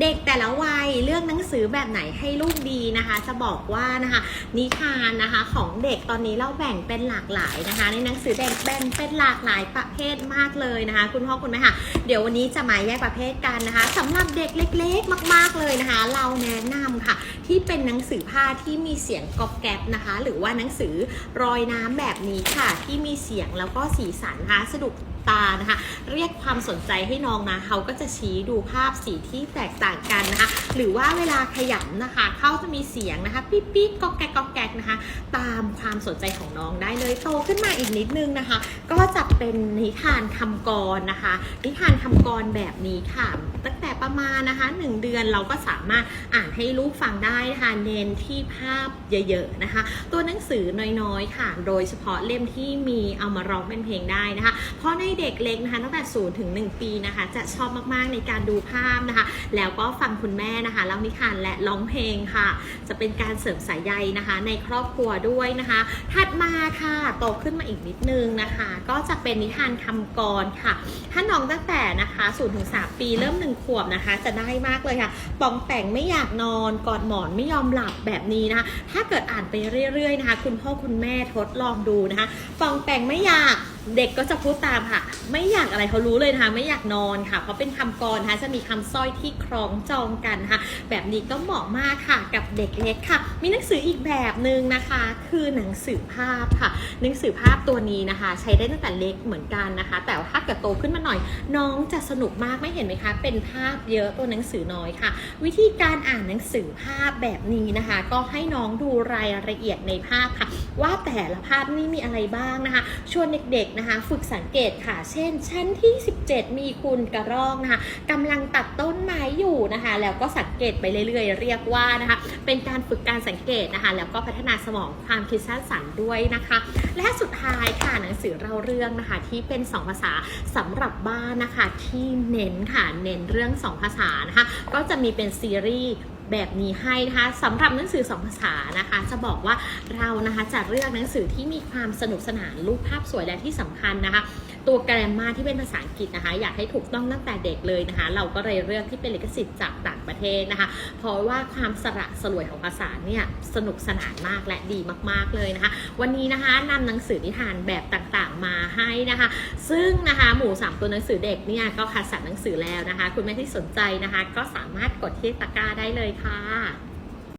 เด็กแต่ละวัยเลือกหนังสือแบบไหนให้ลูกดีนะคะ จะบอกว่านะคะนิทานนะคะของเด็กตอนนี้เราแบ่งเป็นหลากหลายนะคะ ในหนังสือเด็กแบ่งเป็นหลากหลายประเภทมากเลยนะคะ คุณพ่อคุณแม่ค่ะเดี๋ยววันนี้จะมาแยกประเภทกันนะคะสำหรับเด็กเล็ก ๆ มาก ๆเลยนะคะ เราแนะนำค่ะ ที่เป็นหนังสือผ้าที่มีเสียงกรอบแกรบนะคะ หรือว่าหนังสือรอยน้ำแบบนี้ค่ะ ที่มีเสียงแล้วก็สีสันนะคะสะดุด ตานะคะ เรียกความสนใจให้น้องนะเขาก็จะชี้ดูภาพสีที่แตกต่างกันนะคะ หรือว่าเวลาขยำนะคะเขาจะมีเสียงนะคะปิ๊บปิ๊บก็แกกก็แกกนะคะ ตามความสนใจของน้องได้เลยโตขึ้นมาอีกนิดนึงนะคะ ก็จะเป็นนิทานคำกรนะคะ นิทานคำกรแบบนี้ค่ะตั้งแต่ประมาณนะคะ 1 เดือนเราก็สามารถอ่านให้ลูกฟังได้นะคะเน้นที่ภาพเยอะๆนะคะ ตัวหนังสือน้อยๆค่ะ โดยเฉพาะเล่มที่มีเอามาร้องเป็นเพลงได้นะคะ เพราะในเด็กเล็กนะคะตั้งแต่0ถึง 1 ปีนะคะ จะชอบมากๆในการดูภาพนะคะ แล้วก็ฟังคุณแม่นะคะเล่านิทานและร้องเพลงค่ะ จะเป็นการเสริมสายใยนะคะ ในครอบครัวด้วยนะคะ ถัดมาค่ะโตขึ้นมาอีกนิดนึงนะคะ ก็จะเป็นนิทานคำกรค่ะ ถ้าน้องตั้งแต่นะคะ0ถึง3ปีเริ่ม1ขวบนะคะ จะได้มากเลยค่ะปองแต่งไม่อยากนอนกอดหมอนไม่ยอมหลับแบบนี้นะคะ ถ้าเกิดอ่านไปเรื่อยๆนะคะ คุณพ่อคุณแม่ทดลองดูนะคะปองแต่งไม่อยาก เด็กก็จะพูดตามค่ะ ไม่อยากอะไรเขารู้เลยนะคะไม่อยากนอนค่ะ เพราะเป็นคำกรนะคะจะมีคำสร้อยที่คล้องจองกันค่ะ แบบนี้ก็เหมาะมากค่ะ กับเด็กเล็กค่ะ มีหนังสืออีกแบบหนึ่งนะคะ คือหนังสือภาพค่ะ หนังสือภาพตัวนี้นะคะ ใช้ได้ตั้งแต่เล็กเหมือนกันนะคะ แต่ว่าถ้าเกิดโตขึ้นมาหน่อย น้องจะสนุกมากไม่เห็นไหมคะ เป็นภาพเยอะตัวหนังสือน้อยค่ะ วิธีการอ่านหนังสือภาพแบบนี้นะคะ ก็ให้น้องดูรายละเอียดในภาพค่ะ ว่าแต่ละภาพนี่มีอะไรบ้างนะคะ ชวนเด็กๆนะคะ ฝึกสังเกตค่ะ เช่น ชั้นที่ 17 มีคุณกระรอกนะคะกำลังตัดต้นไม้อยู่นะคะ แล้วก็สังเกตไปเรื่อยๆ เรียกว่านะคะ เป็นการฝึกการสังเกตนะคะ แล้วก็พัฒนาสมองความคิดสร้างสรรค์ด้วยนะคะ และสุดท้ายค่ะหนังสือเล่าเรื่องนะคะ ที่เป็น 2 ภาษาสำหรับบ้านนะคะ ที่เน้นค่ะ เน้นเรื่อง 2 ภาษานะคะ ก็จะมีเป็นซีรีส์ แบบนี้ให้นะคะสำหรับหนังสือสองภาษานะคะ จะบอกว่าเรานะคะจะเลือกหนังสือที่มีความสนุกสนานรูปภาพสวยและที่สำคัญนะคะ ตัวแกรมมาที่เป็นภาษาอังกฤษนะคะ อยากให้ถูกต้องตั้งแต่เด็กเลยนะคะ เราก็เลยเลือกที่เป็นลิขสิทธิ์จากต่างประเทศนะคะ เพราะว่าความสระสลวยของภาษาเนี่ยสนุกสนานมากและดีมาก ๆเลยนะคะ วันนี้นะคะนำหนังสือนิทานแบบต่างๆมาให้นะคะ ซึ่งนะคะหมู่สามตัวหนังสือเด็กเนี่ยก็คัดสรรหนังสือแล้วนะคะ คุณแม่ที่สนใจนะคะ ก็สามารถกดที่ตะกร้าได้เลยค่ะ